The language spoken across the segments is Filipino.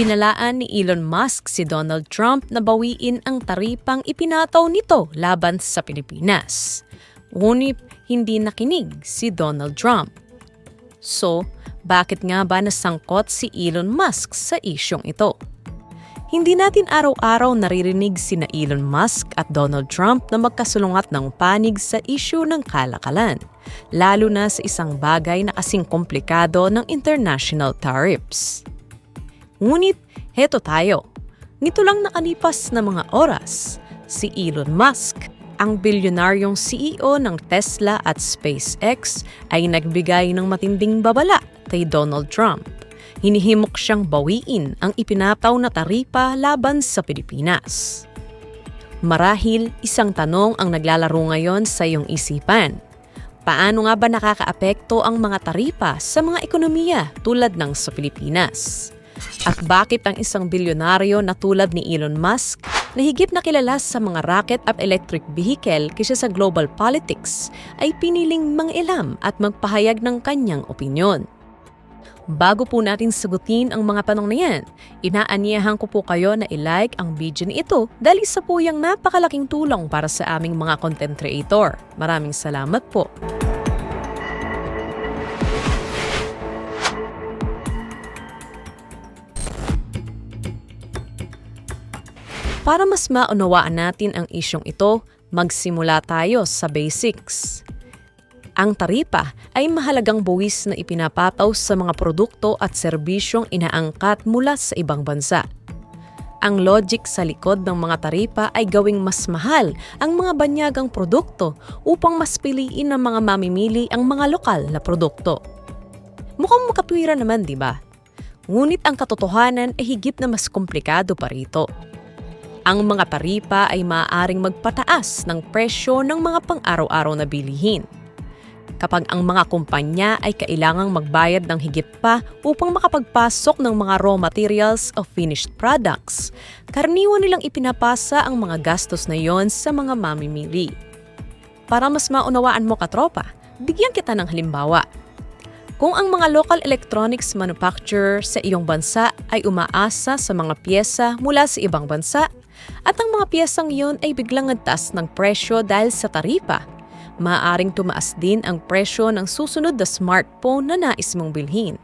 Binalaan ni Elon Musk si Donald Trump na bawiin ang taripang ipinataw nito laban sa Pilipinas. Ngunit hindi nakinig si Donald Trump. So, bakit nga ba nasangkot si Elon Musk sa isyong ito? Hindi natin araw-araw naririnig sina Elon Musk at Donald Trump na magkasulungat ng panig sa isyu ng kalakalan, lalo na sa isang bagay na kasing komplikado ng international tariffs. Ngunit, heto tayo. Nito lang nakalipas na mga oras, si Elon Musk, ang bilyonaryong CEO ng Tesla at SpaceX ay nagbigay ng matinding babala kay Donald Trump. Hinihimok siyang bawiin ang ipinataw na taripa laban sa Pilipinas. Marahil isang tanong ang naglalaro ngayon sa iyong isipan. Paano nga ba nakakaapekto ang mga taripa sa mga ekonomiya tulad ng sa Pilipinas? At bakit ang isang bilyonaryo na tulad ni Elon Musk na higit na kilala sa mga rocket at electric vehicle kaysa sa global politics ay piniling mangilam at magpahayag ng kanyang opinyon? Bago po natin sagutin ang mga tanong na yan, inaanyahan ko po kayo na i-like ang video na ito dahil isa po yung napakalaking tulong para sa aming mga content creator. Maraming salamat po. Para mas maunawaan natin ang isyong ito, magsimula tayo sa basics. Ang taripa ay mahalagang buwis na ipinapataw sa mga produkto at serbisyong inaangkat mula sa ibang bansa. Ang logic sa likod ng mga taripa ay gawing mas mahal ang mga banyagang produkto upang mas piliin ng mga mamimili ang mga lokal na produkto. Mukhang makatwira naman, di ba? Ngunit ang katotohanan ay higit na mas komplikado pa rito. Ang mga taripa ay maaaring magpataas ng presyo ng mga pang-araw-araw na bilihin kapag ang mga kumpanya ay kailangang magbayad ng higit pa upang makapagpasok ng mga raw materials o finished products. Karaniwan nilang ipinapasa ang mga gastos na yon sa mga mamimili. Para mas maunawaan mo katropa, bigyan kita ng halimbawa. Kung ang mga local electronics manufacturer sa iyong bansa ay umaasa sa mga pyesa mula sa ibang bansa, at ang mga piyesang iyon ay biglang nagtas ng presyo dahil sa taripa, maaaring tumaas din ang presyo ng susunod na smartphone na nais mong bilhin.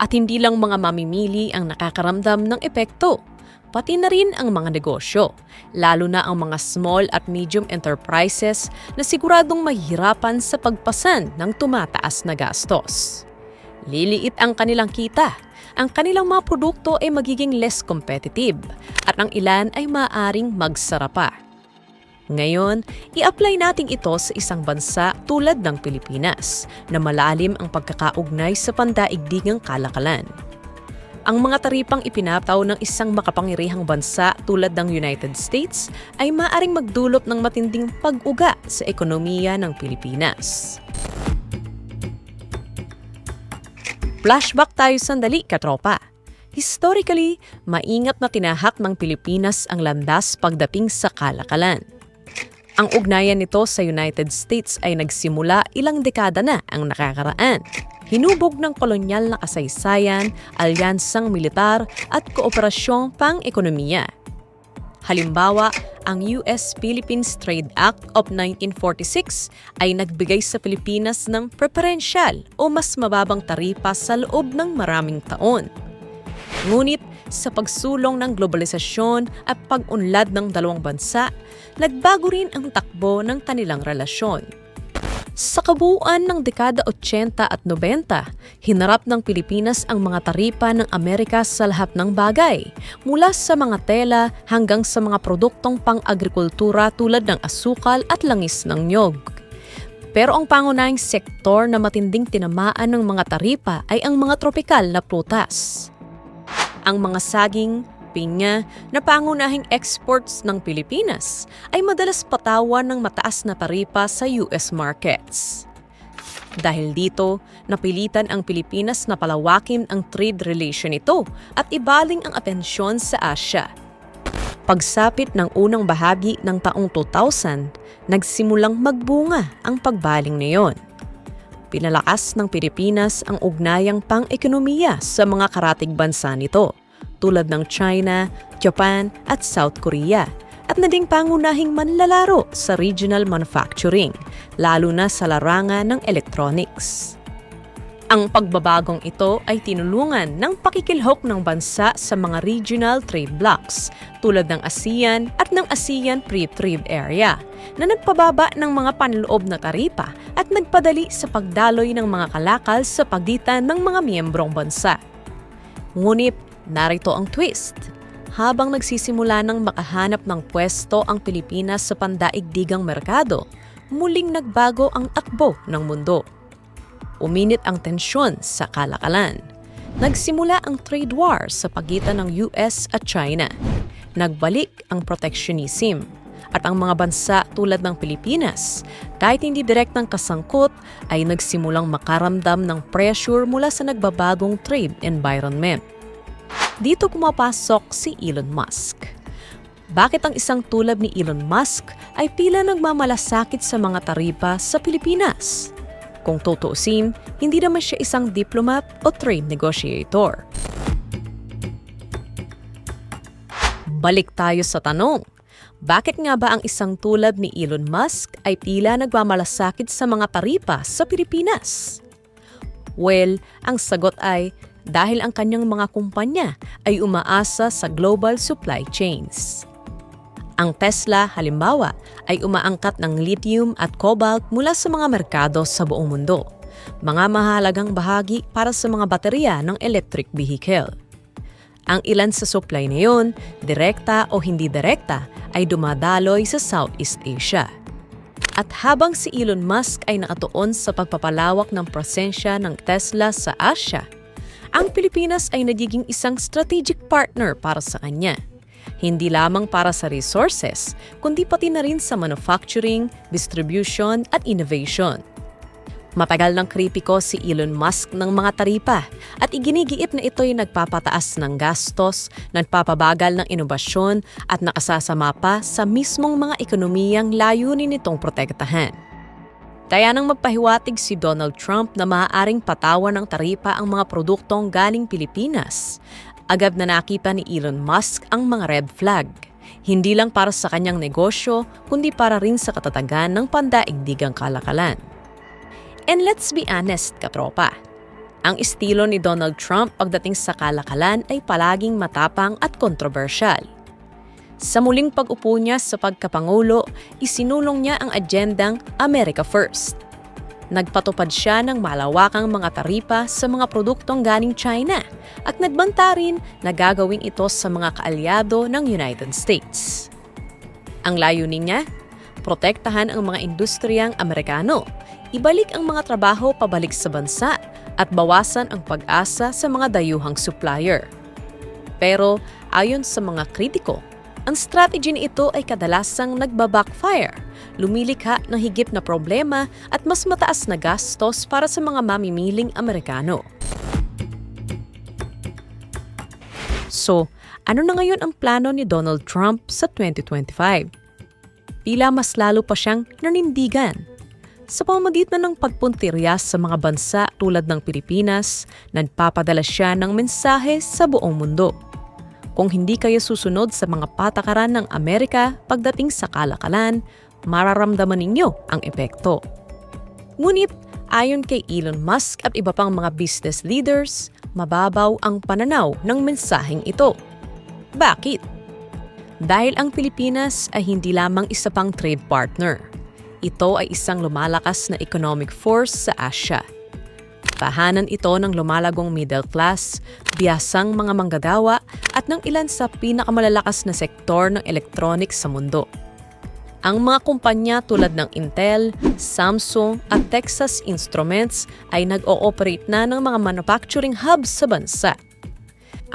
At hindi lang mga mamimili ang nakakaramdam ng epekto, pati na rin ang mga negosyo, lalo na ang mga small at medium enterprises na siguradong mahihirapan sa pagpasan ng tumataas na gastos. Liliit ang kanilang kita, ang kanilang mga produkto ay magiging less competitive at ang ilan ay maaaring magsara pa. Ngayon, i-apply natin ito sa isang bansa tulad ng Pilipinas na malalim ang pagkakaugnay sa pandaigdigang kalakalan. Ang mga taripang ipinataw ng isang makapangirihang bansa tulad ng United States ay maaring magdulot ng matinding pag-uga sa ekonomiya ng Pilipinas. Flashback tayo sandali, katropa. Historically, maingat na tinahak ng Pilipinas ang landas pagdating sa kalakalan. Ang ugnayan nito sa United States ay nagsimula ilang dekada na ang nakakaraan. Hinubog ng kolonyal na kasaysayan, alyansang militar at kooperasyong pang-ekonomiya. Halimbawa, ang US-Philippines Trade Act of 1946 ay nagbigay sa Pilipinas ng preferential o mas mababang taripa sa loob ng maraming taon. Ngunit sa pagsulong ng globalisasyon at pag-unlad ng dalawang bansa, nagbago rin ang takbo ng kanilang relasyon. Sa kabuuan ng dekada 80 at 90, hinarap ng Pilipinas ang mga taripa ng Amerika sa lahat ng bagay, mula sa mga tela hanggang sa mga produktong pang-agrikultura tulad ng asukal at langis ng nyog. Pero ang pangunahing sektor na matinding tinamaan ng mga taripa ay ang mga tropikal na prutas. Ang mga saging, pinya na pangunahing exports ng Pilipinas ay madalas patawan ng mataas na taripa sa US markets. Dahil dito, napilitan ang Pilipinas na palawakin ang trade relation ito at ibaling ang atensyon sa Asya. Pagsapit ng unang bahagi ng taong 2000, nagsimulang magbunga ang pagbaling na iyon. Pinalakas ng Pilipinas ang ugnayang pang-ekonomiya sa mga karatig bansa nito tulad ng China, Japan at South Korea at naging pangunahing manlalaro sa regional manufacturing, lalo na sa larangan ng electronics. Ang pagbabagong ito ay tinulungan ng pakikilhok ng bansa sa mga regional trade blocks tulad ng ASEAN at ng ASEAN Free Trade Area na nagpababa ng mga panloob na taripa at nagpadali sa pagdaloy ng mga kalakal sa pagitan ng mga miyembrong bansa. Ngunit narito ang twist. Habang nagsisimula ng makahanap ng pwesto ang Pilipinas sa pandaigdigang merkado, muling nagbago ang takbo ng mundo uminit ang tensyon sa kalakalan. Nagsimula ang trade war sa pagitan ng US at China. Nagbalik ang protectionism at ang mga bansa tulad ng Pilipinas, kahit hindi direktang kasangkot, ay nagsimulang makaramdam ng pressure mula sa nagbabagong trade environment. Dito pumapasok si Elon Musk. Bakit ang isang tulad ni Elon Musk ay tila nagmamalasakit sa mga taripa sa Pilipinas? Kung tutuusin, hindi naman siya isang diplomat o trade negotiator. Balik tayo sa tanong. Bakit nga ba ang isang tulad ni Elon Musk ay tila nagmamalasakit sa mga taripa sa Pilipinas? Well, ang sagot ay dahil ang kanyang mga kumpanya ay umaasa sa global supply chains. Ang Tesla, halimbawa, ay umaangkat ng lithium at cobalt mula sa mga merkado sa buong mundo, mga mahalagang bahagi para sa mga baterya ng electric vehicle. Ang ilan sa supply na yon, direkta o hindi direkta, ay dumadaloy sa Southeast Asia. At habang si Elon Musk ay nakatuon sa pagpapalawak ng presensya ng Tesla sa Asia, ang Pilipinas ay nagiging isang strategic partner para sa kanya – hindi lamang para sa resources, kundi pati na rin sa manufacturing, distribution at innovation. Matagal ng kripiko si Elon Musk ng mga taripa at iginigiit na ito'y nagpapataas ng gastos, nagpapabagal ng inobasyon at nakasasama pa sa mismong mga ekonomiyang layunin nitong protektahan. Kaya nang magpahiwatig si Donald Trump na maaaring patawan ng taripa ang mga produktong galing Pilipinas, agad na nakita ni Elon Musk ang mga red flag. Hindi lang para sa kanyang negosyo, kundi para rin sa katatagan ng pandaigdigang kalakalan. And let's be honest, katropa. Ang estilo ni Donald Trump pagdating sa kalakalan ay palaging matapang at kontrobersyal. Sa muling pag-upo niya sa pagkapangulo, isinulong niya ang agendang America First – Nagpatupad siya ng malawakang mga taripa sa mga produktong galing China at nagbanta rin na gagawin ito sa mga kaalyado ng United States. Ang layunin niya? Protektahan ang mga industriyang Amerikano, ibalik ang mga trabaho pabalik sa bansa at bawasan ang pag-asa sa mga dayuhang supplier. Pero ayon sa mga kritiko, ang strategy na ito ay kadalasang nagbabackfire, lumilikha ng higit na problema at mas mataas na gastos para sa mga mamimiling Amerikano. So, ano na ngayon ang plano ni Donald Trump sa 2025? Tila mas lalo pa siyang nanindigan. Sa pamamagitan ng pagpuntirya sa mga bansa tulad ng Pilipinas, nagpapadala siya ng mensahe sa buong mundo kung hindi kayo susunod sa mga patakaran ng Amerika pagdating sa kalakalan, mararamdaman ninyo ang epekto. Ngunit ayon kay Elon Musk at iba pang mga business leaders, mababaw ang pananaw ng mensaheng ito. Bakit? Dahil ang Pilipinas ay hindi lamang isa pang trade partner. Ito ay isang lumalakas na economic force sa Asia Tahanan ito ng lumalagong middle class, biyasang mga manggagawa at ng ilan sa pinakamalalakas na sektor ng electronics sa mundo. Ang mga kumpanya tulad ng Intel, Samsung at Texas Instruments ay nag-ooperate na ng mga manufacturing hubs sa bansa.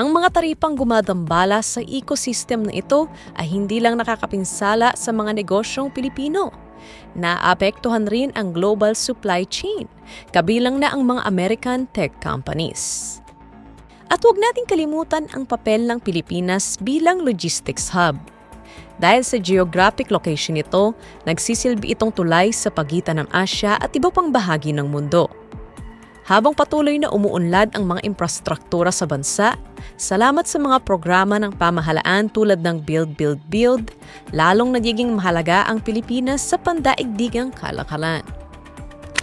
Ang mga taripang gumadambala sa ecosystem na ito ay hindi lang nakakapinsala sa mga negosyong Pilipino Naapektuhan rin ang global supply chain, kabilang na ang mga American tech companies. At huwag nating kalimutan ang papel ng Pilipinas bilang logistics hub. Dahil sa geographic location nito, nagsisilbi itong tulay sa pagitan ng Asya at iba pang bahagi ng mundo. Habang patuloy na umuunlad ang mga infrastruktura sa bansa, salamat sa mga programa ng pamahalaan tulad ng Build, Build, Build, lalong nagiging mahalaga ang Pilipinas sa pandaigdigang kalakalan.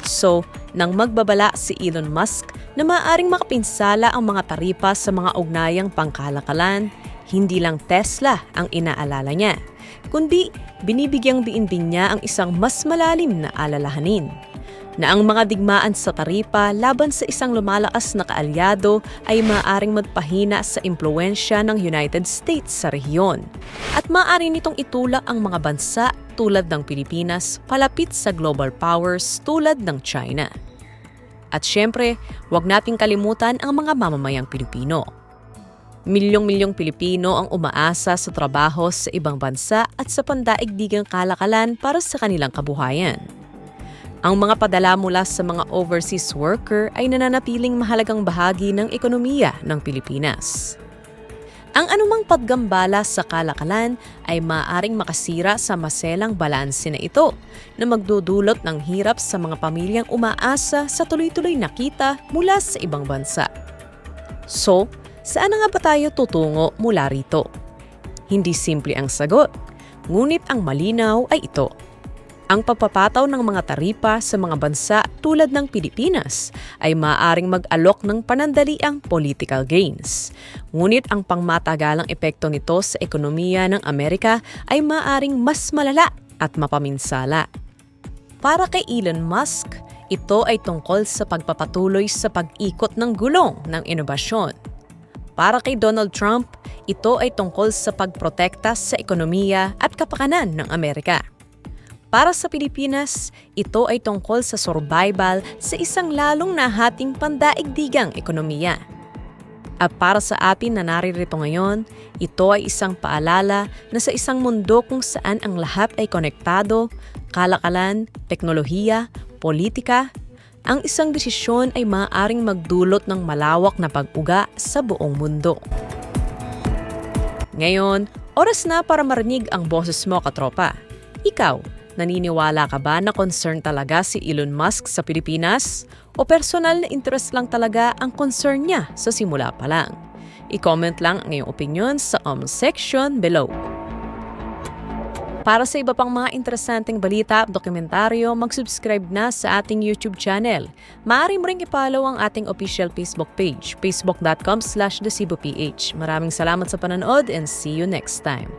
So, nang magbabala si Elon Musk na maaaring makapinsala ang mga taripa sa mga ugnayang pangkalakalan, hindi lang Tesla ang inaalala niya, kundi binibigyang diin din niya ang isang mas malalim na alalahanin na ang mga digmaan sa taripa laban sa isang lumalakas na kaalyado ay maaaring magpahina sa impluensya ng United States sa rehiyon. At maaari nitong itulak ang mga bansa tulad ng Pilipinas palapit sa global powers tulad ng China. At syempre, huwag nating kalimutan ang mga mamamayang Pilipino. Milyong-milyong Pilipino ang umaasa sa trabaho sa ibang bansa at sa pandaigdigang kalakalan para sa kanilang kabuhayan. Ang mga padala mula sa mga overseas worker ay nananatiling mahalagang bahagi ng ekonomiya ng Pilipinas. Ang anumang paggambala sa kalakalan ay maaaring makasira sa maselang balanse na ito na magdudulot ng hirap sa mga pamilyang umaasa sa tuloy-tuloy na kita mula sa ibang bansa. So, saan nga ba tayo tutungo mula rito? Hindi simple ang sagot, ngunit ang malinaw ay ito ang pagpapataw ng mga taripa sa mga bansa tulad ng Pilipinas ay maaaring mag-alok ng panandaliang political gains. Ngunit ang pangmatagalang epekto nito sa ekonomiya ng Amerika ay maaaring mas malala at mapaminsala. Para kay Elon Musk, ito ay tungkol sa pagpapatuloy sa pag-ikot ng gulong ng inobasyon. Para kay Donald Trump, ito ay tungkol sa pagprotekta sa ekonomiya at kapakanan ng Amerika. Para sa Pilipinas, ito ay tungkol sa survival sa isang lalong nahating pandaigdigang ekonomiya. At para sa atin na naririto ngayon, ito ay isang paalala na sa isang mundo kung saan ang lahat ay konektado, kalakalan, teknolohiya, politika, ang isang desisyon ay maaaring magdulot ng malawak na pag-uga sa buong mundo. Ngayon, oras na para marinig ang boses mo katropa. Ikaw, Naniniwala ka ba na concern talaga si Elon Musk sa Pilipinas? O personal na interest lang talaga ang concern niya sa simula pa lang? I-comment lang ang iyong opinion sa comment section below. Para sa iba pang mga interesanteng balita at dokumentaryo, mag-subscribe na sa ating YouTube channel. Maaari mo rin ipollow ang ating official Facebook page, facebook.com slash Maraming salamat sa panonood and see you next time.